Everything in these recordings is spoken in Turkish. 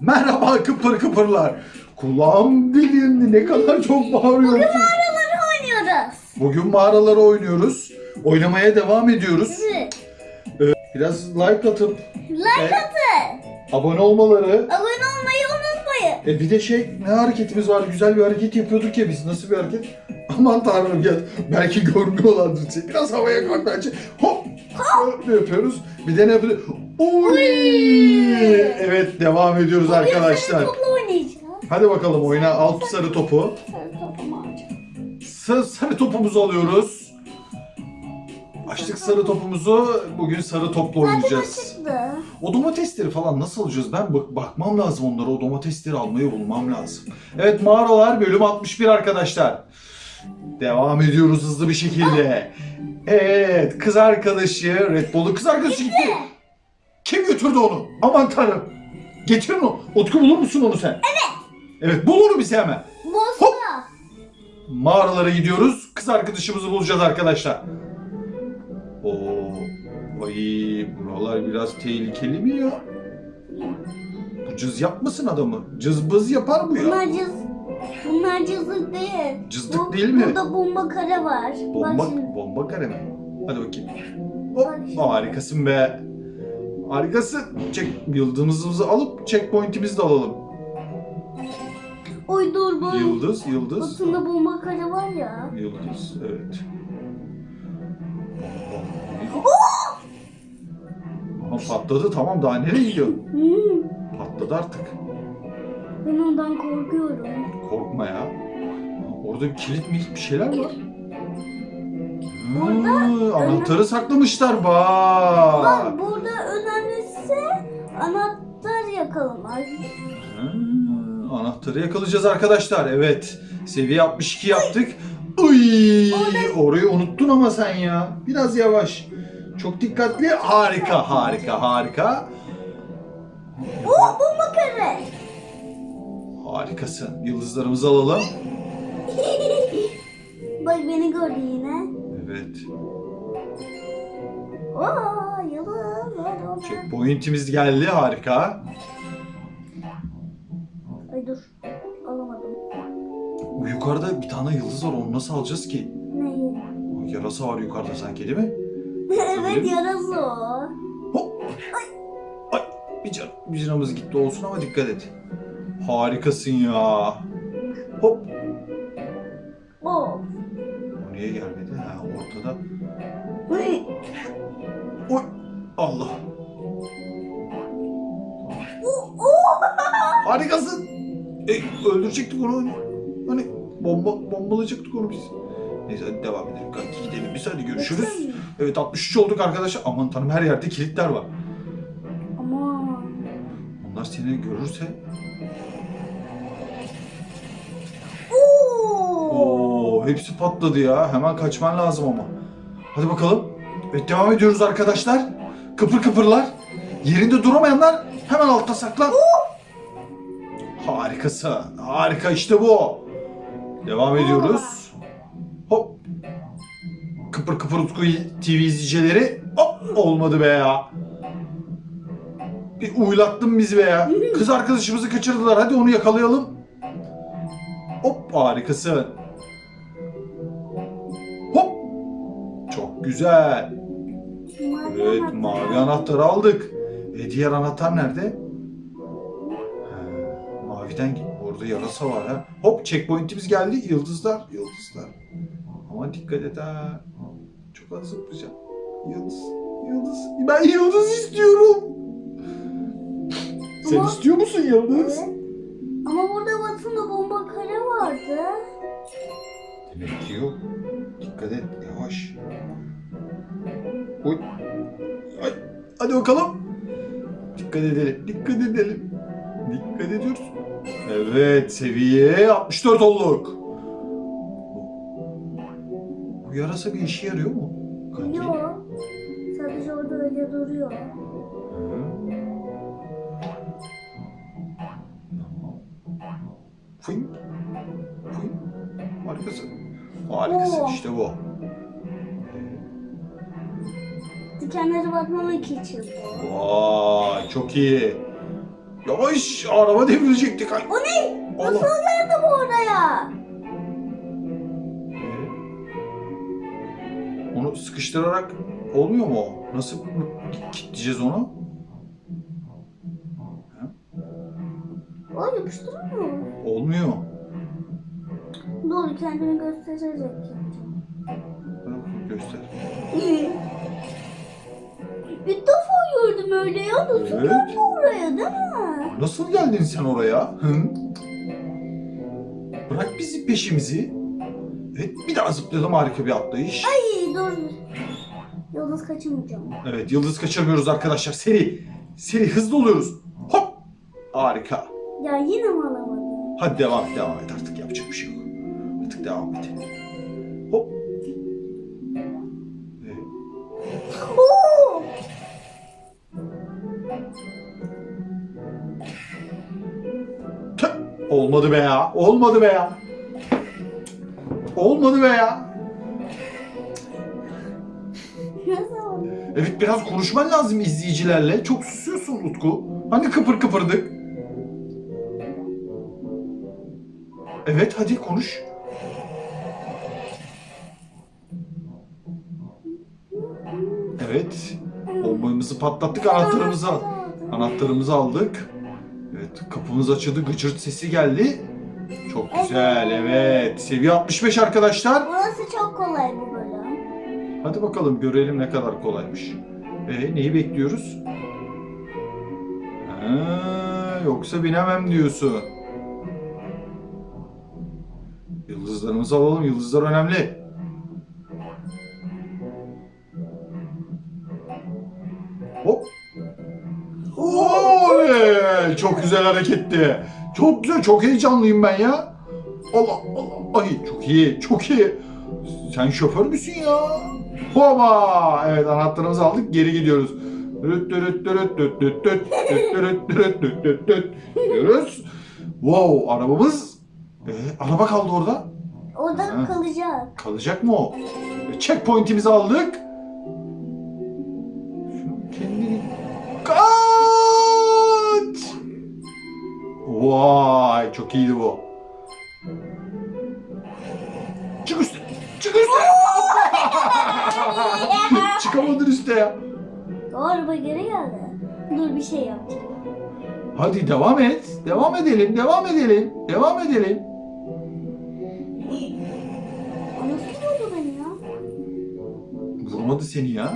Merhaba kıpır kıpırlar. Kulağım dilindi ne kadar çok bağırıyorsun. Mağaraları oynuyoruz. Bugün mağaraları oynuyoruz. Oynamaya devam ediyoruz. Evet. Biraz like atıp Like Evet. atın. abone olmaları. Abone olmayı unutmayın. E bir de şey ne hareketimiz var güzel bir hareket yapıyorduk ya biz nasıl bir hareket? Aman tanrım ya belki görmüyorlardır. Biraz havaya kalk bence. Hop böyle yapıyoruz. Bir de ne yapıyoruz? Oy! Evet devam ediyoruz arkadaşlar. Hadi bakalım oyna alt sarı topu. Sarı topumu. Sarı, sarı topumuzu alıyoruz. Açtık sarı topumuzu. Bugün sarı topla oynayacağız. O domatesleri falan nasıl alacağız? Ben bak bakmam lazım onlara. O domatesleri almayı bulmam lazım. Evet mağaralar bölüm 61 arkadaşlar. Devam ediyoruz hızlı bir şekilde. Evet kız arkadaşı Red Bull'u kız arkadaşı gitti. Kim götürdü onu? Aman tanrım. Getir onu. Utku bulur musun onu sen? Evet. Evet bul onu bize hemen. Bosna. Mağaralara gidiyoruz. Kız arkadaşımızı bulacağız arkadaşlar. Oo, ay buralar biraz tehlikeli mi ya? Bu cız yapmasın adamı. Cızbız yapar mı ya? Bunlar cız. Bunlar cızlık değil. Cızlık değil mi? Burada bomba kare var. Bak Bomba, şimdi. bomba kare mi? Hadi bakayım. Hop, Bak şimdi. harikasın be. Harikasın. Çek, yıldızımızı alıp checkpoint'imizi de alalım. Oy dur bu. Yıldız, yıldız. Batında bomba kare var ya. Yıldız, evet. Ama patladı tamam daha nereye gidiyor? Hmm, Patladı artık. Ben ondan korkuyorum. Korkma ya. Orada bir kilit mi bir şeyler var. Burada anahtarı saklamışlar bak. Bak burada önemlisi anahtar yakalamak. Anahtarı yakalayacağız arkadaşlar. Evet. Seviye 62 yaptık. Uy, orayı unuttun ama sen ya. Biraz yavaş. Çok dikkatli. Harika, harika, harika. Oh bomba kare. Harikasın. Yıldızlarımızı alalım. Bak beni gördü yine. Evet. Oo yıldız. Checkpoint'imiz geldi. Harika. Ay dur alamadım. O yukarıda bir tane yıldız var. Onu nasıl alacağız ki? Neyi? O yarasa var yukarıda sanki değil mi? evet yarası o. Hop. Ay, bir, can, bir canımız gitti olsun ama dikkat et. Harikasın ya. Hop. O. O niye gelmedi? Ha ortada. Uy. Oy. Allah. Oo. Harikasın. E, öldürecektik onu. Hani bomba bombalayacaktık onu biz. Neyse hadi devam edelim kanki gidelim biz hadi görüşürüz. Evet 63 olduk arkadaşlar. Aman tanrım her yerde kilitler var. Aman. Onlar seni görürse Hepsi patladı ya. Hemen kaçman lazım ama. Hadi bakalım. Evet devam ediyoruz arkadaşlar. Kıpır kıpırlar. Yerinde duramayanlar hemen altta saklan. Harikası. Harika işte bu. Devam ediyoruz. Hop. Kıpır kıpır Utku TV izleyicileri. Hop olmadı be ya. Bir uylattın bizi be ya. Kız arkadaşımızı kaçırdılar. Hadi onu yakalayalım. Hop harikasın. Güzel. Evet mavi anahtarı aldık. E diğer anahtar nerede? Ha, maviden orada yarasa var ha. Hop checkpoint'imiz geldi. Yıldızlar, yıldızlar. Ama dikkat et ha. Çok az zıplayacağım. Yıldız, yıldız. Ben yıldız istiyorum. Sen Ama- istiyor musun yıldız? Ama burada batında bomba kare vardı. Demek ki yok. Dikkat et, yavaş. Oy. Ay. Hadi bakalım. Dikkat edelim, dikkat edelim. Dikkat ediyoruz. Evet, seviye 64 olduk. Bu yarasa bir işe yarıyor mu? Kanki? Yok. Sadece orada öyle duruyor. Fıy. Fıy. Harikasın. Harikasın Oo. işte bu. Dikenleri batmamak için. Vay çok iyi. Yavaş araba devrilecektik. Ay. O ne? Nasıl Allah. geldi bu oraya? Onu sıkıştırarak olmuyor mu o? Nasıl kilitleyeceğiz onu? O yapıştırmıyor. Olmuyor. Doğru kendini gösterecek. Göster. Bir defa gördüm öyle ya. Nasıl Evet. geldi oraya değil mi? Nasıl geldin sen oraya? Hı? Bırak bizi peşimizi. Evet bir daha zıpladım harika bir atlayış. Ay dur. Yıldız kaçırmayacağım. Evet yıldız kaçırmıyoruz arkadaşlar. Seri. Seri hızlı oluyoruz. Hop. Harika. Ya yine mi alamadım? Hadi devam et devam et artık yapacak bir şey yok. Artık devam et. Hop. Olmadı be ya. Olmadı be ya. Olmadı be ya. Evet biraz konuşman lazım izleyicilerle. Çok susuyorsun Utku. Hani kıpır kıpırdık. Evet hadi konuş. Evet. Bombamızı patlattık anahtarımızı. Anahtarımızı aldık. Kapımız açıldı gıcırt sesi geldi. Çok güzel evet. Seviye 65 arkadaşlar. Burası çok kolay bu bölüm. Hadi bakalım görelim ne kadar kolaymış. E neyi bekliyoruz? Ha, yoksa binemem diyorsun. Yıldızlarımızı alalım. Yıldızlar önemli. Çok güzel hareketti. Çok güzel. Çok heyecanlıyım ben ya. Allah Allah. Ay çok iyi. Çok iyi. Sen şoför müsün ya? Hoba! Evet anahtarımızı aldık geri gidiyoruz. Gidiyoruz. Wow arabamız. Ee, araba kaldı orada. Orada Ha. kalacak. Kalacak mı o? E, Checkpoint'imizi aldık. Vay çok iyiydi bu. Çık üstte. Çık üstte. Çıkamadın üstte ya. O araba geri geldi. Dur bir şey yapacağım. Hadi devam et. Devam edelim. Devam edelim. Devam edelim. O nasıl vurdu beni ya? Vurmadı seni ya.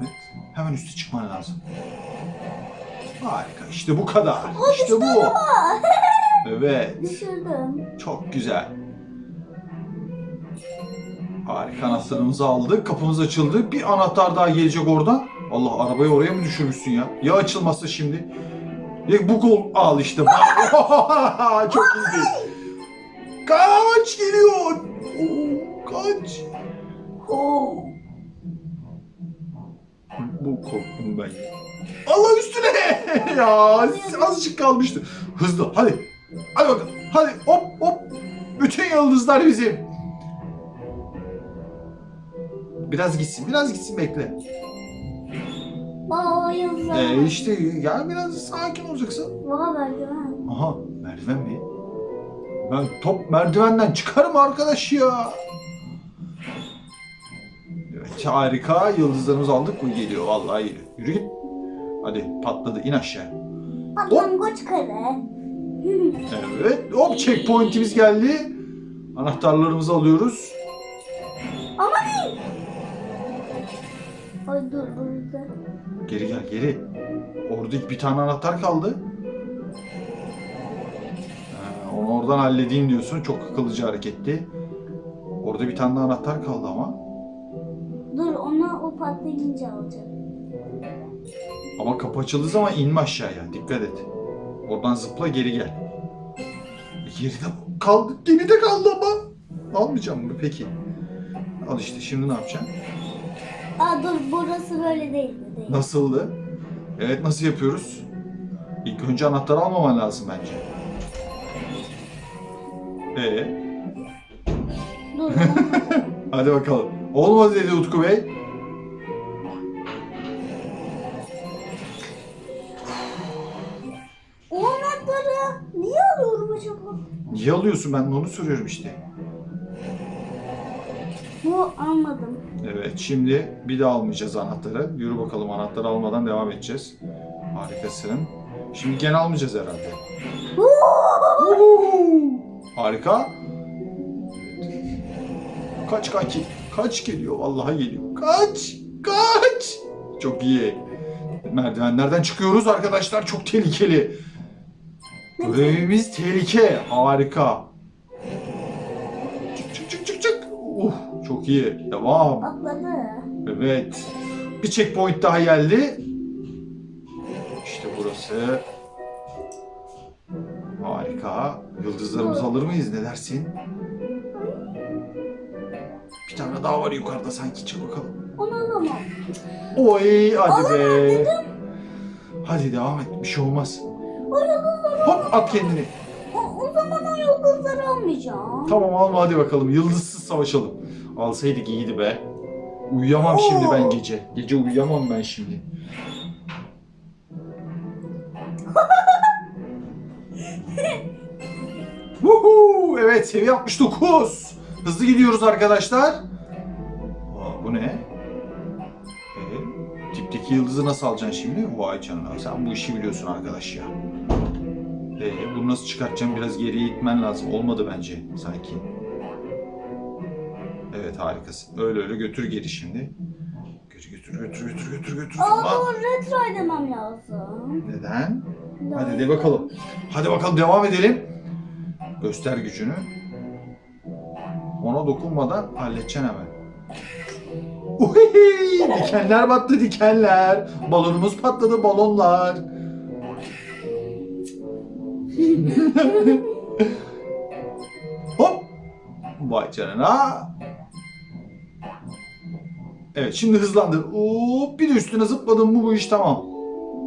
Evet. Hemen üste çıkman lazım. Harika. İşte bu kadar. İşte bu. Evet. Düşürdüm. Çok güzel. Harika anahtarımızı aldık. Kapımız açıldı. Bir anahtar daha gelecek oradan. Allah arabayı oraya mı düşürmüşsün ya? Ya açılmazsa şimdi? Ya bu kol al işte. Çok iyiydi. Kaç geliyor. Oo, kaç. Oo. Bu korktum ben ya. Allah üstüne. ya azıcık kalmıştı. Hızlı hadi. Hadi bakalım. Hadi hop hop. Bütün yıldızlar bizim. Biraz gitsin, biraz gitsin bekle. Aa yıldızlar. Ee, işte ya biraz sakin olacaksın. Baba merdiven. Aha merdiven mi? Ben top merdivenden çıkarım arkadaş ya. Evet harika yıldızlarımızı aldık mı geliyor vallahi geliyor. Yürü git. Hadi patladı in aşağı. Patlangoç kare. Evet hop checkpoint'imiz geldi. Anahtarlarımızı alıyoruz. Aman Ay dur burada. Geri gel geri. Orada bir tane anahtar kaldı. Ha, onu oradan halledeyim diyorsun. Çok akıllıca hareketti. Orada bir tane anahtar kaldı ama. Dur onu o patlayınca alacağım. Ama kapı açıldığı zaman inme aşağıya. Dikkat et. Oradan zıpla geri gel. Geride kaldı. Geride kaldı ama. Almayacağım mı? Peki. Al işte şimdi ne yapacaksın? Aa dur burası böyle değildi. Değil. Nasıldı? Evet nasıl yapıyoruz? İlk önce anahtarı almaman lazım bence. Ee, Dur hadi bakalım. Olmadı dedi Utku Bey. Niye alıyorsun ben de onu soruyorum işte. Bu almadım. Evet şimdi bir daha almayacağız anahtarı. Yürü bakalım anahtarı almadan devam edeceğiz. Harikasın. Şimdi gene almayacağız herhalde. Uhu! Harika. Kaç kaç kaç geliyor vallahi geliyor. Kaç kaç. Çok iyi. Merdivenlerden çıkıyoruz arkadaşlar çok tehlikeli. Görevimiz tehlike. Harika. Çık çık çık çık çık. Uh, çok iyi. Devam. Atladı. Evet. Bir checkpoint daha geldi. İşte burası. Harika. Yıldızlarımızı alır mıyız? Ne dersin? Bir tane daha var yukarıda sanki. Çık bakalım. Onu alamam. Oy hadi be. Hadi devam et. Bir şey olmaz. O yıldızları Hop at kendini. o, o zaman o yıldızları almayacağım. Tamam alma hadi bakalım. Yıldızsız savaşalım. Alsaydık iyiydi be. Uyuyamam şimdi ben gece. Gece uyuyamam ben şimdi. Woohoo! Evet seviye 69. Hızlı gidiyoruz arkadaşlar. Aa, bu ne? Ee, tipteki yıldızı nasıl alacaksın şimdi? Vay canına sen bu işi biliyorsun arkadaş ya. Ee, bunu nasıl çıkartacağım? Biraz geriye itmen lazım. Olmadı bence sanki. Evet harikasın. Öyle öyle götür geri şimdi. Götür götür götür götür götür götür. Aa retro demem lazım. Neden? Hadi de bakalım. Hadi bakalım devam edelim. Göster gücünü. Ona dokunmadan halledeceksin hemen. Uhihi! Dikenler battı dikenler. Balonumuz patladı balonlar. Hop! Vay canına. Evet şimdi hızlandır. Hop bir de üstüne zıpladın mı bu iş tamam.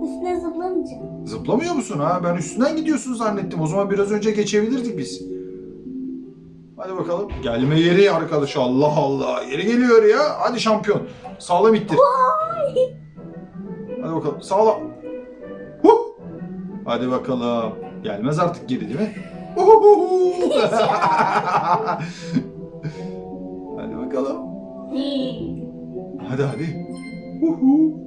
Üstüne zıplamayacağım. Zıplamıyor musun ha? Ben üstünden gidiyorsun zannettim. O zaman biraz önce geçebilirdik biz. Hadi bakalım. Gelme yeri arkadaş. Allah Allah. Yeri geliyor ya. Hadi şampiyon. Sağlam ittir. Hadi bakalım. Sağlam. Huh. Hadi bakalım. Gelmez artık geri değil mi? Hadi bakalım. Hadi hadi. Uhu.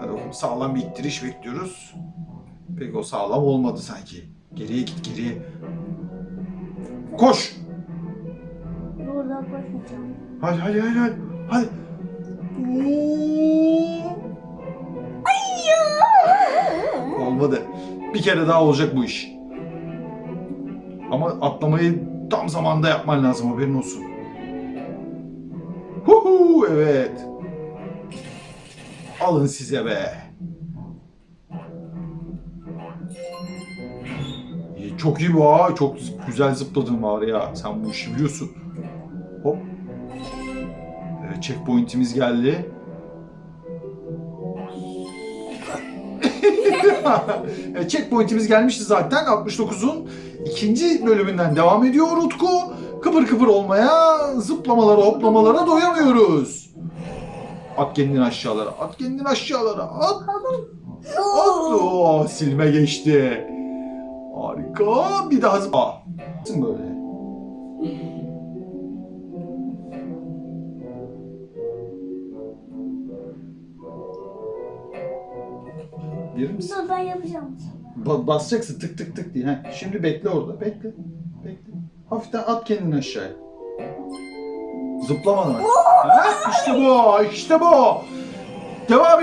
Hadi bakalım sağlam bir ittiriş bekliyoruz. Peki o sağlam olmadı sanki. Geriye git geriye. Koş. Burada koşmayacağım. Hadi hadi hadi hadi. Hadi. Oo. Olmadı. Bir kere daha olacak bu iş. Ama atlamayı tam zamanda yapman lazım haberin olsun. Huhu evet. Alın size be. Çok iyi bu ha. Çok güzel zıpladın var ya. Sen bu işi biliyorsun. Hop. Evet, checkpoint'imiz geldi. Evet, checkpoint'imiz gelmişti zaten. 69'un ikinci bölümünden devam ediyor Utku. Kıpır kıpır olmaya, zıplamalara, hoplamalara doyamıyoruz. At kendini aşağılara, at kendini aşağılara, at, at. Oh, silme geçti. Harika. Bir daha zıpla. Böyle. Verir misin? Dur ben yapacağım. Ba- basacaksın tık tık tık diye. Heh, Şimdi bekle orada. Bekle. Bekle. Hafiften at kendini aşağıya. Zıplamadan. Heh, işte bu. işte bu. Devam et.